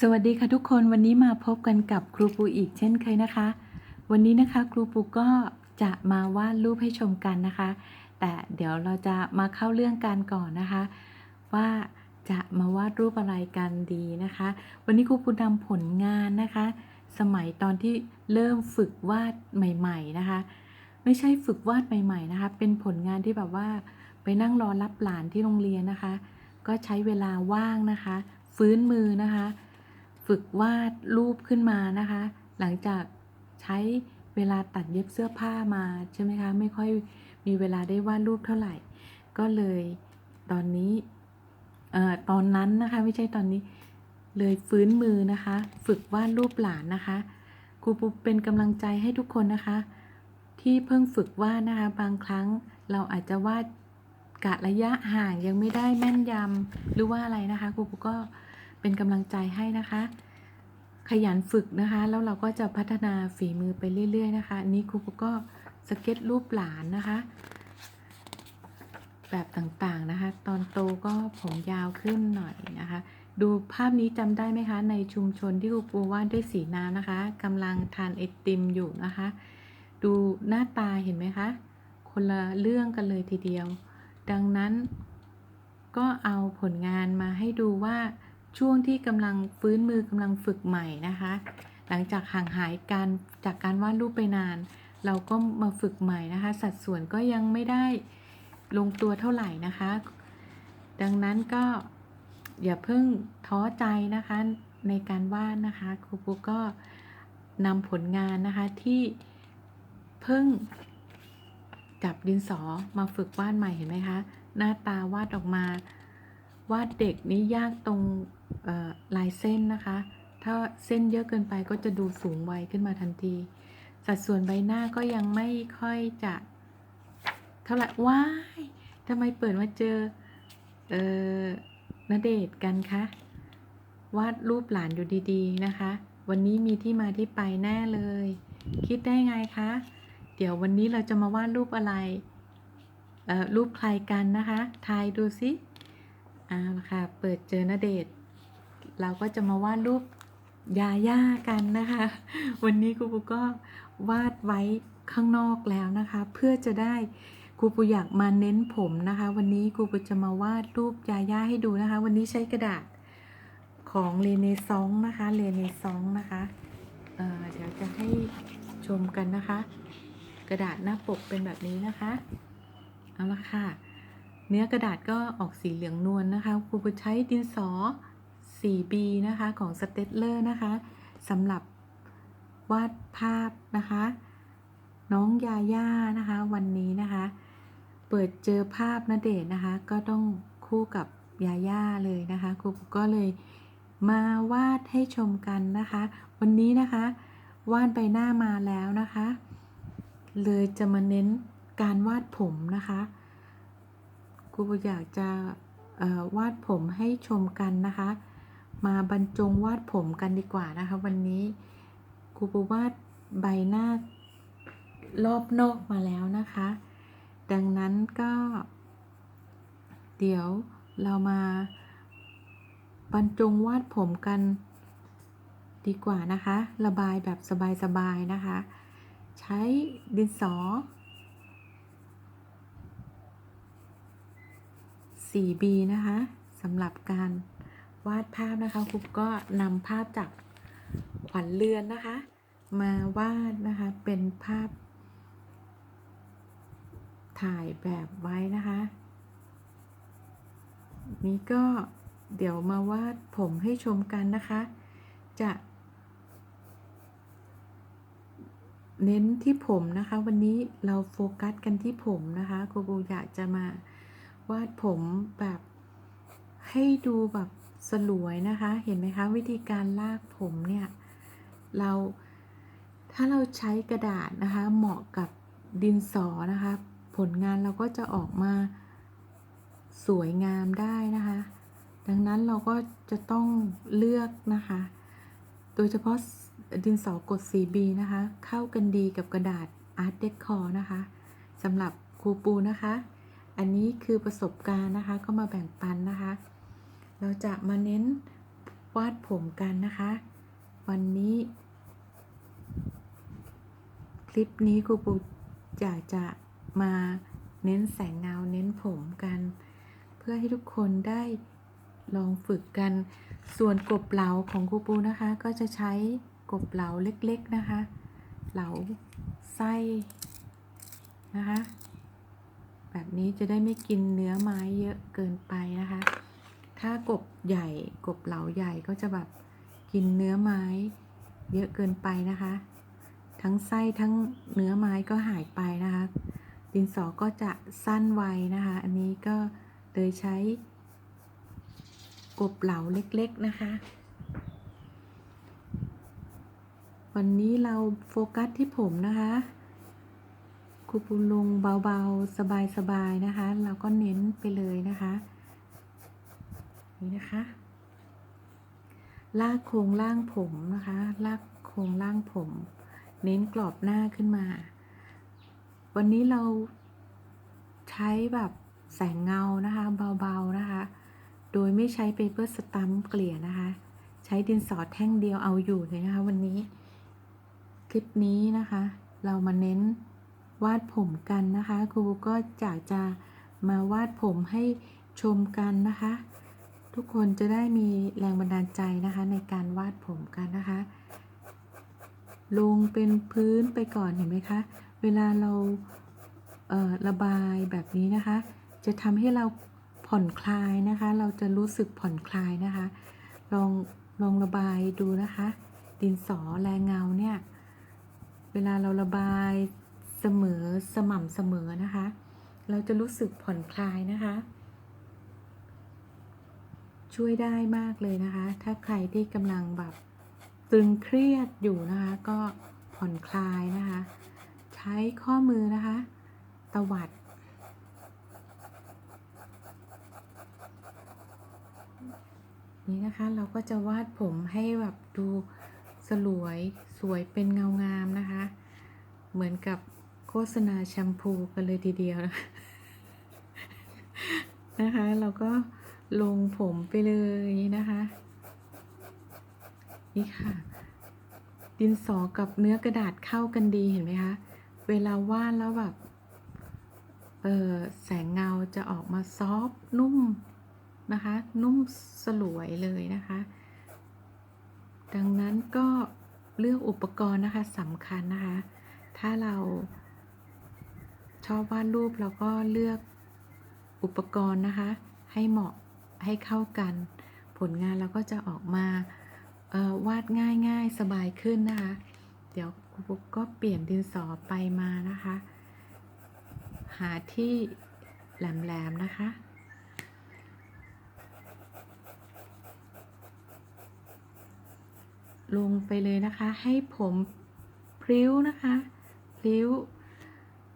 สวัสดีค่ะทุกคนวันนี้มาพบกันกับครูปูอีกเช่นเคยนะคะ วันนี้นะคะครูปูก็จะมาวาดรูปให้ชมกันนะคะ แต่เดี๋ยวเราจะมาเข้าเรื่องการก่อนนะคะ ว่าจะมาวาดรูปอะไรกันดีนะคะ วันนี้ครูปูนำผลงานนะคะ สมัยตอนที่เริ่มฝึกวาดใหม่ ๆนะคะ ไม่ใช่ฝึกวาดใหม่ๆนะคะ เป็นผลงานที่แบบว่าไปนั่งรอรับหลานที่โรงเรียนนะคะ ก็ใช้เวลาว่างนะคะ ฟื้นมือนะคะ ฝึกวาดรูปขึ้นมานะคะ หลังจากใช้เวลาตัดเย็บเสื้อผ้ามาใช่ไหมคะ ไม่ค่อยมีเวลาได้วาดรูปเท่าไหร่ ก็เลยตอนนี้เอ่อตอนนั้นนะคะไม่ใช่ตอนนี้เลยฟื้นมือนะคะ ฝึกวาดรูปหลานนะคะครูปูเป็นกำลังใจให้ทุกคนนะคะ ที่เพิ่งฝึกวาดนะคะ บางครั้งเราอาจจะวาดกะระยะห่างยังไม่ได้แม่นยำหรือว่าอะไรนะคะครูปูก็ เป็นกำลังใจให้นะคะ ขยันฝึกนะคะ แล้วเราก็จะพัฒนาฝีมือไปเรื่อย ๆ นะคะอันนี้ครูปูก็สเก็ตรูปหลานนะคะ แบบต่างๆนะคะ ตอนโตก็ผมยาวขึ้นหน่อยนะคะ ดูภาพนี้จำได้ไหมคะ ในชุมชนที่ครูปูวาดด้วยสีน้ำนะคะกำลังทานไอติมอยู่นะคะ ดูหน้าตาเห็นไหมคะ คนละเรื่องกันเลยทีเดียว ดังนั้นก็เอาผลงานมาให้ดูว่า ช่วงที่กำลังฟื้นมือกำลังฝึกใหม่นะคะ หลังจากห่างหายการจากการวาดรูปไปนาน เราก็มาฝึกใหม่นะคะ สัดส่วนก็ยังไม่ได้ลงตัวเท่าไหร่นะคะ ดังนั้นก็อย่าเพิ่งท้อใจนะคะในการวาดนะคะครูปูก็นำผลงานนะคะที่เพิ่งจับดินสอมาฝึกวาดใหม่เห็นไหมคะ หน้าตาวาดออกมา วาดเด็กนี่ยากตรง ลายเส้นนะคะ ถ้าเส้นเยอะเกินไปก็จะดูสูงวัยขึ้นมาทันที สัดส่วนใบหน้าก็ยังไม่ค่อยจะ เท่าไหร่ว้ายทำไมเปิดมาเจอเออณเดชน์กันคะวาดรูปหลานอยู่ดีๆนะคะ วันนี้มีที่มาที่ไปแน่เลย คิดได้ไงคะ เดี๋ยววันนี้เราจะมาวาดรูปอะไรเออรูปใครกันนะคะ ทายดูสิเอาละค่ะ เปิดเจอณเดชน์ เราก็จะมาวาดรูปยาย่ากันนะคะ วันนี้ครูปูก็วาดไว้ข้างนอกแล้วนะคะ เพื่อจะได้ครูปูอยากมาเน้นผมนะคะ วันนี้ครูปูจะมาวาดรูปยาย่าให้ดูนะคะ วันนี้ใช้กระดาษของเลเนซองนะคะเลเนซองนะคะเเดี๋ยวจะให้ชมกันนะคะ กระดาษหน้าปกเป็นแบบนี้นะคะเอาละค่ะ เนื้อกระดาษก็ออกสีเหลืองนวลนะคะครูปูใช้ดินสอ 4B นะคะของสเต t เลอร์นะคะสำหรับวาดภาพนะคะ น้องยาย่านะคะ วันนี้นะคะ เปิดเจอภาพนเดชนะคะ ก็ต้องคู่กับยาย่าเลยนะคะครูก็เลยมาวาดให้ชมกันนะคะ วันนี้นะคะวาดใบหน้ามาแล้วนะคะ เลยจะมาเน้นการวาดผมนะคะครูอยากจะวาดผมให้ชมกันนะคะ มาบรรจงวาดผมกันดีกว่านะคะ วันนี้ครูปูวาดใบหน้ารอบนอกมาแล้วนะคะ ดังนั้นก็ เดี๋ยวเรามาบรรจงวาดผมกันดีกว่านะคะ ระบายแบบสบายๆนะคะ ใช้ดินสอ 4B นะคะสำหรับการ วาดภาพนะคะครูก็นำภาพจากขวัญเรือนนะคะ มาวาดนะคะเป็นภาพ ถ่ายแบบไว้นะคะ นี่ก็เดี๋ยวมาวาดผมให้ชมกันนะคะ จะ เน้นที่ผมนะคะ วันนี้เราโฟกัสกันที่ผมนะคะครูบูอยากจะมาวาดผมแบบให้ดูแบบ สลวยนะคะ เห็นไหมคะ วิธีการลากผมเนี่ยเราถ้าเราใช้กระดาษนะคะ เหมาะกับดินสอนะคะ ผลงานเราก็จะออกมาสวยงามได้นะคะ ดังนั้นเราก็จะต้องเลือกนะคะ โดยเฉพาะดินสอกด 4B นะคะ เข้ากันดีกับกระดาษ Art Deco นะคะสำหรับครูปูนะคะ อันนี้คือประสบการณ์นะคะก็มาแบ่งปันนะคะ เราจะมาเน้นวาดผมกันนะคะ วันนี้ คลิปนี้ครูปูอยากจะมาเน้นแสงเงาเน้นผมกัน เพื่อให้ทุกคนได้ลองฝึกกัน ส่วนกบเหลาของครูปูนะคะ ก็จะใช้กบเหลาเล็กๆนะคะ เหลาไส้นะคะ แบบนี้จะได้ไม่กินเนื้อไม้เยอะเกินไปนะคะ ถ้ากบใหญ่กบเหลาใหญ่ก็จะแบบกินเนื้อไม้ เยอะเกินไปนะคะ ทั้งไส้ทั้งเนื้อไม้ก็หายไปนะคะ ดินสอก็จะสั้นไวนะคะ อันนี้ก็เลยใช้ กบเหลาเล็กๆนะคะ วันนี้เราโฟกัสที่ผมนะคะครูปูลงเบาๆ สบายๆนะคะ เราก็เน้นไปเลยนะคะ นี่นะคะลากโครงล่างผมนะคะลากโครงล่างผม เน้นกรอบหน้าขึ้นมา วันนี้เราใช้แบบแสงเงานะคะเบาๆนะคะ โดยไม่ใช้เปเปอร์สตัมเกลี่ยนะคะ ใช้ดินสอแท่งเดียวเอาอยู่เลยนะคะ วันนี้ คลิปนี้นะคะ เรามาเน้นวาดผมกันนะคะครูก็อยากจะมาวาดผมให้ชมกันนะคะ ทุกคนจะได้มีแรงบันดาลใจนะคะในการวาดผมกันนะคะ ลงเป็นพื้นไปก่อนเห็นไหมคะ เวลาเราเระบายแบบนี้นะคะ จะทำให้เราผ่อนคลายนะคะ เราจะรู้สึกผ่อนคลายนะคะ ลองลองระบายดูนะคะ ดินสอแรงเงาเนี่ย เวลาเราระบายเสมอสม่ำเสมอนะคะ เราจะรู้สึกผ่อนคลายนะคะ ช่วยได้มากเลยนะคะ ถ้าใครที่กำลังแบบตึงเครียดอยู่นะคะ ก็ผ่อนคลายนะคะ ใช้ข้อมือนะคะ ตวัด นี่นะคะเราก็จะวาดผมให้แบบดูสลวยสวยเป็นเงางามนะคะ เหมือนกับโฆษณาแชมพูกันเลยทีเดียวนะนะคะเราก็ ลงผมไปเลยนะคะ นี่ค่ะ ดินสอกับเนื้อกระดาษเข้ากันดีเห็นไหมคะ เวลาวาดแล้วแบบ เออแสงเงาจะออกมาซอฟนุ่มนะคะ นุ่มสลวยเลยนะคะ ดังนั้นก็เลือกอุปกรณ์นะคะสำคัญนะคะ ถ้าเราชอบวาดรูปเราก็เลือกอุปกรณ์นะคะ ให้เหมาะ ให้เข้ากัน ผลงานเราก็จะออกมาวาดง่ายๆสบายขึ้นนะคะ เดี๋ยวครูปุ๊กก็เปลี่ยนดินสอไปมานะคะ หาที่แหลมๆนะคะลงไปเลยนะคะ ให้ผมพริ้วนะคะพริ้ว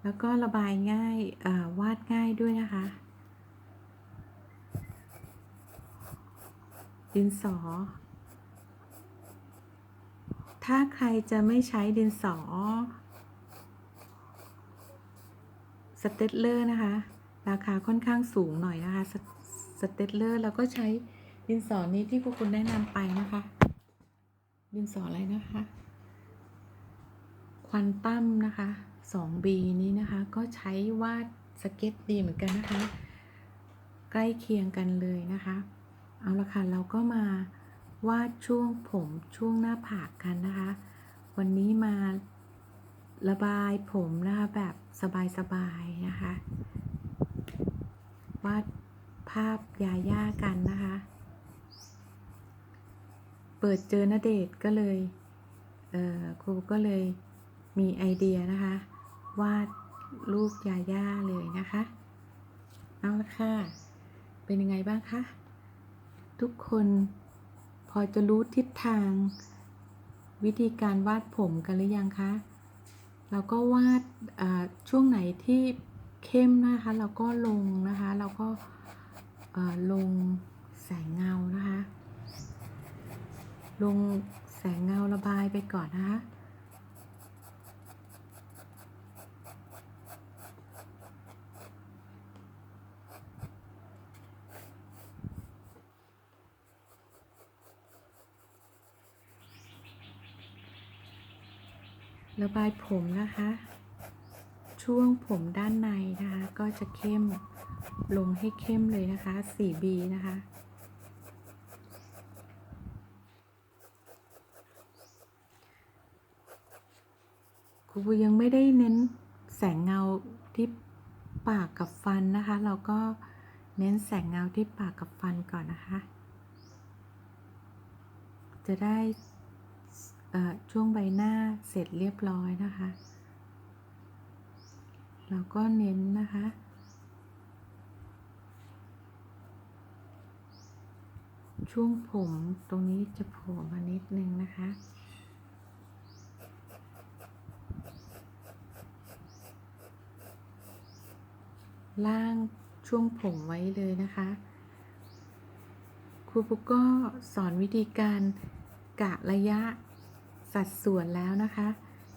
แล้วก็ระบายง่ายวาดง่ายด้วยนะคะ ดินสอ ถ้าใครจะไม่ใช้ดินสอ สเตตเลอร์นะคะ ราคาค่อนข้างสูงหน่อยนะคะ สเตตเลอร์แล้วก็ใช้ดินสอนี้ที่พวกคุณแนะนำไปนะคะ ดินสออะไรนะคะ ควันตั้มนะคะ 2B นี้นะคะ ก็ใช้วาดสเก็ตดีเหมือนกันนะคะ ใกล้เคียงกันเลยนะคะ เอาละค่ะ เราก็มาวาดช่วงผมช่วงหน้าผากกันนะคะ วันนี้มาระบายผมนะคะแบบสบายๆนะคะ วาดภาพยาย่ากันนะคะ เปิดเจอณเดชก็เลยเครูก็เลยมีไอเดียนะคะ วาดรูปยาย่าเลยนะคะ เอาละค่ะ เป็นยังไงบ้างคะ ทุกคนพอจะรู้ทิศทาง วิธีการวาดผมกันหรือยังคะ เราก็วาดช่วงไหนที่เข้มนะคะ เราก็ลงนะคะ เราก็ลงแสงเงานะคะ ลงแสงเงาระบายไปก่อนนะคะ ระบายผมนะคะ ช่วงผมด้านในนะคะ ก็จะเข้มลงให้เข้มเลยนะคะ 4B นะคะ ครูบูยังไม่ได้เน้นแสงเงาที่ปากกับฟันนะคะ เราก็เน้นแสงเงาที่ปากกับฟันก่อนนะคะ จะได้ ช่วงใบหน้าเสร็จเรียบร้อยนะคะ เราก็เน้นนะคะ ช่วงผมตรงนี้จะโผล่มานิดนึงนะคะล่างช่วงผมไว้เลยนะคะ ครูปุ๊กก็สอนวิธีการกะระยะ สัดส่วนแล้วนะคะ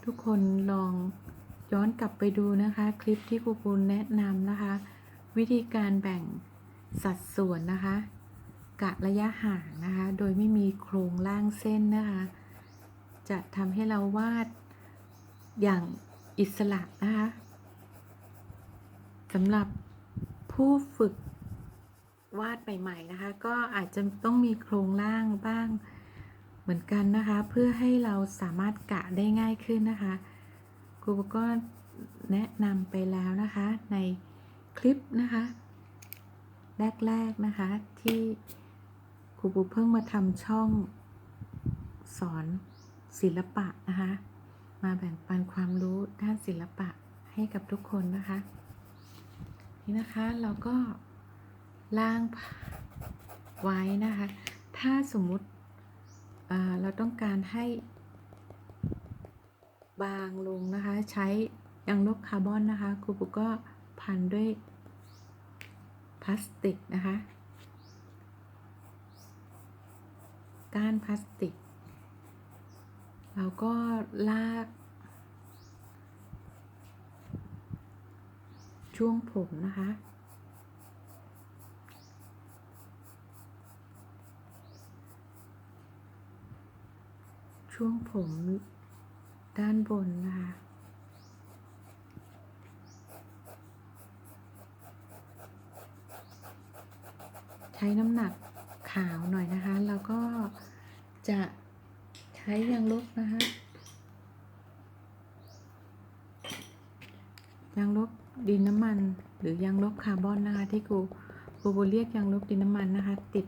ทุกคนลองย้อนกลับไปดูนะคะ คลิปที่ครูปูแนะนำนะคะ วิธีการแบ่งสัดส่วนนะคะ กะระยะห่างนะคะ โดยไม่มีโครงล่างเส้นนะคะ จะทำให้เราวาดอย่างอิสระนะคะสำหรับผู้ฝึกวาดใหม่ๆนะคะ ก็อาจจะต้องมีโครงล่างบ้าง เหมือนกันนะคะ เพื่อให้เราสามารถกะได้ง่ายขึ้นนะคะครูก็แนะนำไปแล้วนะคะ ในคลิปนะคะ แรกๆนะคะที่ครูปูเพิ่งมาทำช่องสอนศิลปะนะคะ มาแบ่งปันความรู้ด้านศิลปะให้กับทุกคนนะคะ นี่นะคะเราก็ล่างไว้นะคะ ถ้าสมมุติ เราต้องการให้บางลงนะคะ ใช้ยางลบคาร์บอนนะคะครูปุกก็พันด้วยพลาสติกนะคะ ก้านพลาสติก เราก็ลาก ช่วงผมนะคะ ช่วงผมด้านบนนะคะใช้น้ำหนักขาวหน่อยนะคะ แล้วก็จะใช้ยางลบนะคะยางลบดินน้ำมัน หรือยางลบคาร์บอนนะคะที่ครูครูโบเรียกยางลบดินน้ำมันนะคะ ติด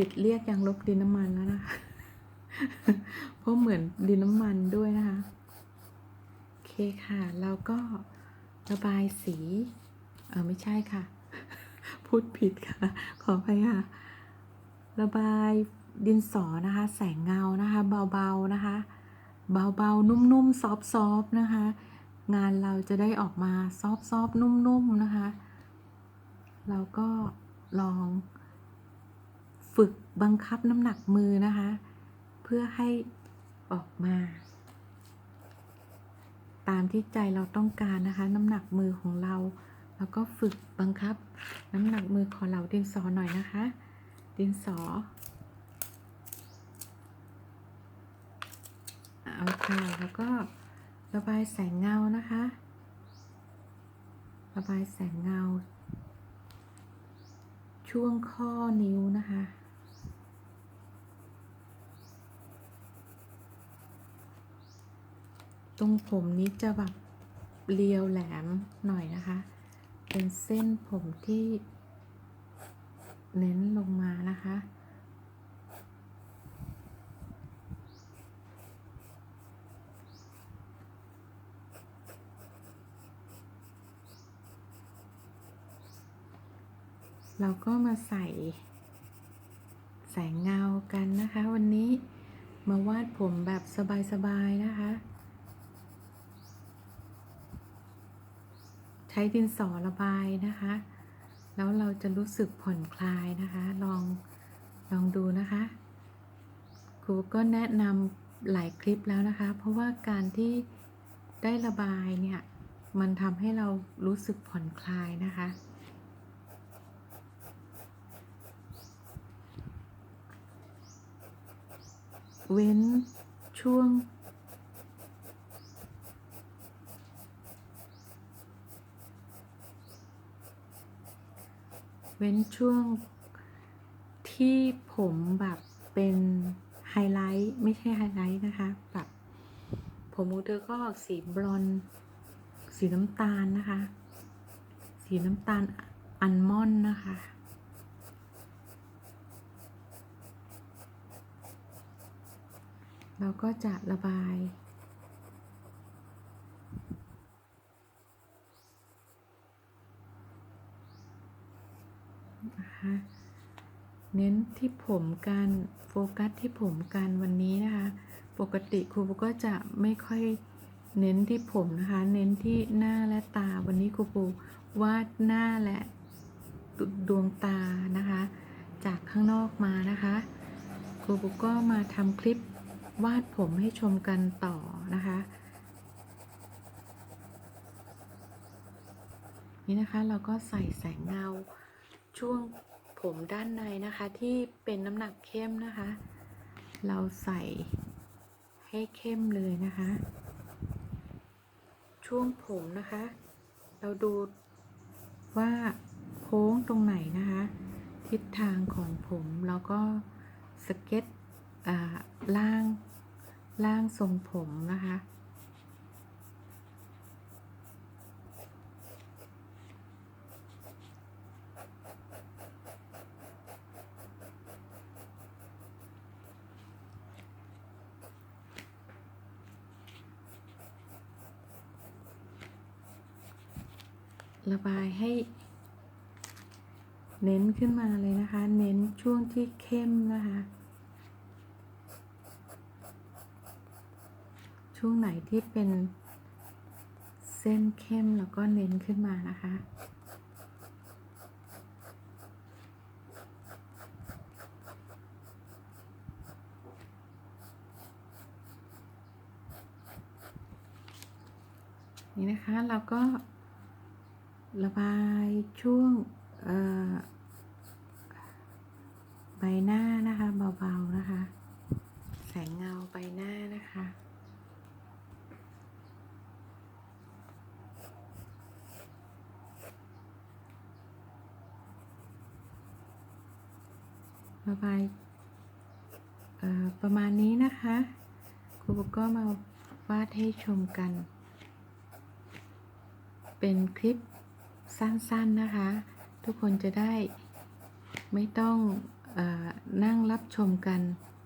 ติดเรียกยางลบดินน้ำมันแล้วนะคะ เพราะเหมือนดินน้ำมันด้วยนะคะ โอเคค่ะ เราก็ระบายสี เออไม่ใช่ค่ะ พูดผิดค่ะ ขออภัยค่ะ ระบายดินสอนะคะ แสงเงานะคะ เบาๆนะคะ เบาๆ นุ่มๆ ซอฟๆนะคะ งานเราจะได้ออกมาซอฟๆนุ่มๆนะคะ เราก็ลอง ฝึกบังคับน้ำหนักมือนะคะ เพื่อให้ออกมา ตามที่ใจเราต้องการนะคะ น้ำหนักมือของเรา แล้วก็ฝึกบังคับน้ำหนักมือของเราดินสอหน่อยนะคะ ดินสอเอาค่ะแล้วก็ระบายแสงเงานะคะ ระบายแสงเงา ช่วงข้อนิ้วนะคะ ตรงผมนี้จะแบบเรียวแหลมหน่อยนะคะ เป็นเส้นผมที่ เน้นลงมานะคะ เราก็มาใส่แสงเงากันนะคะ วันนี้มาวาดผมแบบสบายๆนะคะ ใช้ดินสอระบายนะคะ แล้วเราจะรู้สึกผ่อนคลายนะคะ ลองลองดูนะคะครูก็แนะนำหลายคลิปแล้วนะคะ เพราะว่าการที่ได้ระบายเนี่ย มันทำให้เรารู้สึกผ่อนคลายนะคะเว้นช่วง เว้นช่วงที่ผมแบบเป็นไฮไลท์ไม่ใช่ไฮไลท์นะคะแบบผมของเธอก็ออกสีบลอนด์สีน้ำตาลนะคะ สีน้ำตาลอัลมอนด์นะคะเราก็จะระบาย นะคะเน้น ที่ผมกันโฟกัสที่ผมกันวันนี้นะคะ ปกติครูปูก็จะไม่ค่อยเน้นที่ผมนะคะ เน้นที่หน้าและตาวันนี้ครูปูวาดหน้าและดวงตานะคะ จากข้างนอกมานะคะครูปูก็มาทำคลิปวาดผมให้ชมกันต่อนะคะ นี่นะคะเราก็ใส่แสงเงาช่วง ผมด้านในนะคะที่เป็นน้ำหนักเข้มนะคะ เราใส่ให้เข้มเลยนะคะ ช่วงผมนะคะ เราดูว่าโค้งตรงไหนนะคะ ทิศทางของผมแล้วก็สเก็ตอ่าล่างล่างทรงผมนะคะ ระบายให้ เน้นขึ้นมาเลยนะคะ เน้นช่วงที่เข้มนะคะ ช่วงไหนที่เป็นเส้นเข้มแล้วก็เน้นขึ้นมานะคะนี่นะคะเราก็ ระบายช่วงใบหน้านะคะเบาๆนะคะ แสงเงาใบหน้านะคะระบายประมาณนี้นะคะครูก็มาวาดให้ชมกัน เป็นคลิป สั้นๆนะคะ ทุกคนจะได้ไม่ต้องอนั่งรับชมกัน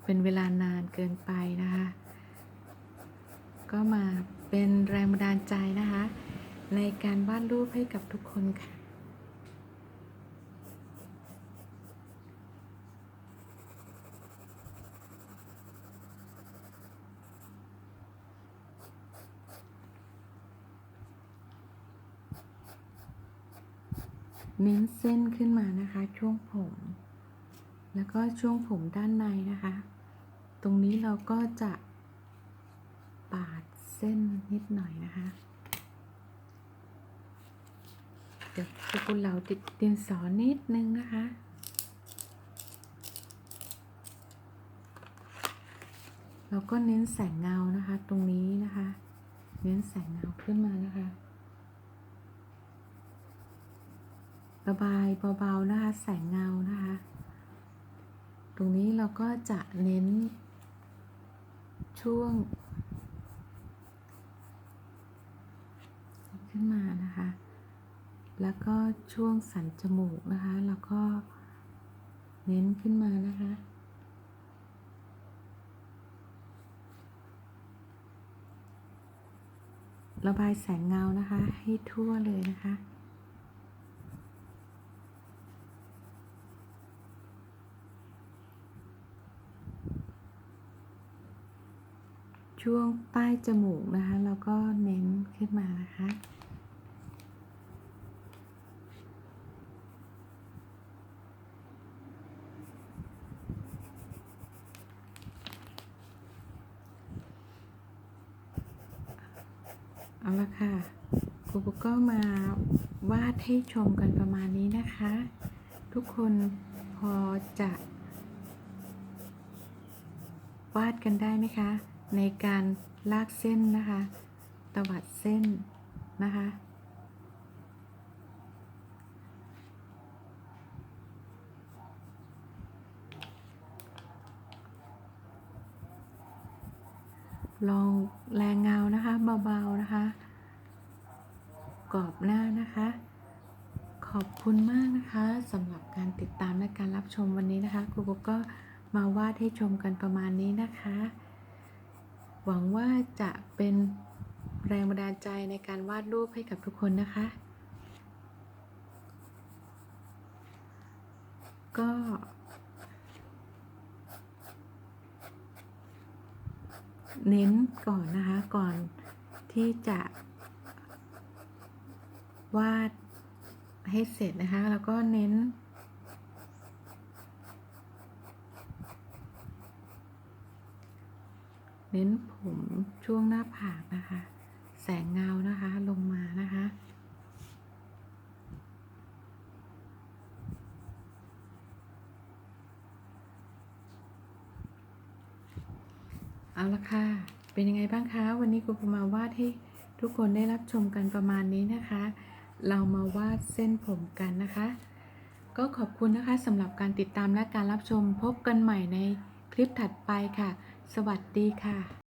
เป็นเวลานานเกินไปนะคะ ก็มาเป็นแรงบันดาลใจนะคะ ในการวาดรูปให้กับทุกคนค่ะ เน้นเส้นขึ้นมานะคะ ช่วงผม แล้วก็ช่วงผมด้านในนะคะ ตรงนี้เราก็จะปาดเส้นนิดหน่อยนะคะเดี๋ยวสกุลเราติดดินสอนิดนึงนะคะเราก็เน้นแสงเงานะคะ ตรงนี้นะคะ เน้นแสงเงาขึ้นมานะคะ ระบายเบาๆนะคะ แสงเงานะคะ ตรงนี้เราก็จะเน้น ช่วง ขึ้นมานะคะ แล้วก็ช่วงสันจมูกนะคะ แล้วก็เน้นขึ้นมานะคะระบายแสงเงานะคะ ให้ทั่วเลยนะคะ ช่วงใต้จมูกนะคะแล้วก็เน้นขึ้นมานะคะเอาละค่ะครูปุ๊กก็มาวาดให้ชมกันประมาณนี้นะคะ ทุกคนพอจะวาดกันได้ไหมคะ ในการลากเส้นนะคะตวัดเส้นนะคะลองแรงเงานะคะเบาๆนะคะ กรอบหน้านะคะ ขอบคุณมากนะคะสำหรับการติดตามและการรับชมวันนี้นะคะครูกุ๊กก็มาวาดให้ชมกันประมาณนี้นะคะ หวังว่าจะเป็นแรงบันดาลใจในการวาดรูปให้กับทุกคนนะคะ ก็ เน้นก่อนนะคะ ก่อนที่จะ วาดให้เสร็จนะคะ แล้วก็เน้น เน้นผมช่วงหน้าผากนะคะ แสงเงานะคะลงมานะคะ เอาละค่ะ เป็นยังไงบ้างคะ วันนี้ครูปมาวาดให้ทุกคนได้รับชมกันประมาณนี้นะคะ เรามาวาดเส้นผมกันนะคะ ก็ขอบคุณนะคะสำหรับการติดตามและการรับชมพบกันใหม่ในคลิปถัดไปค่ะ สวัสดีค่ะ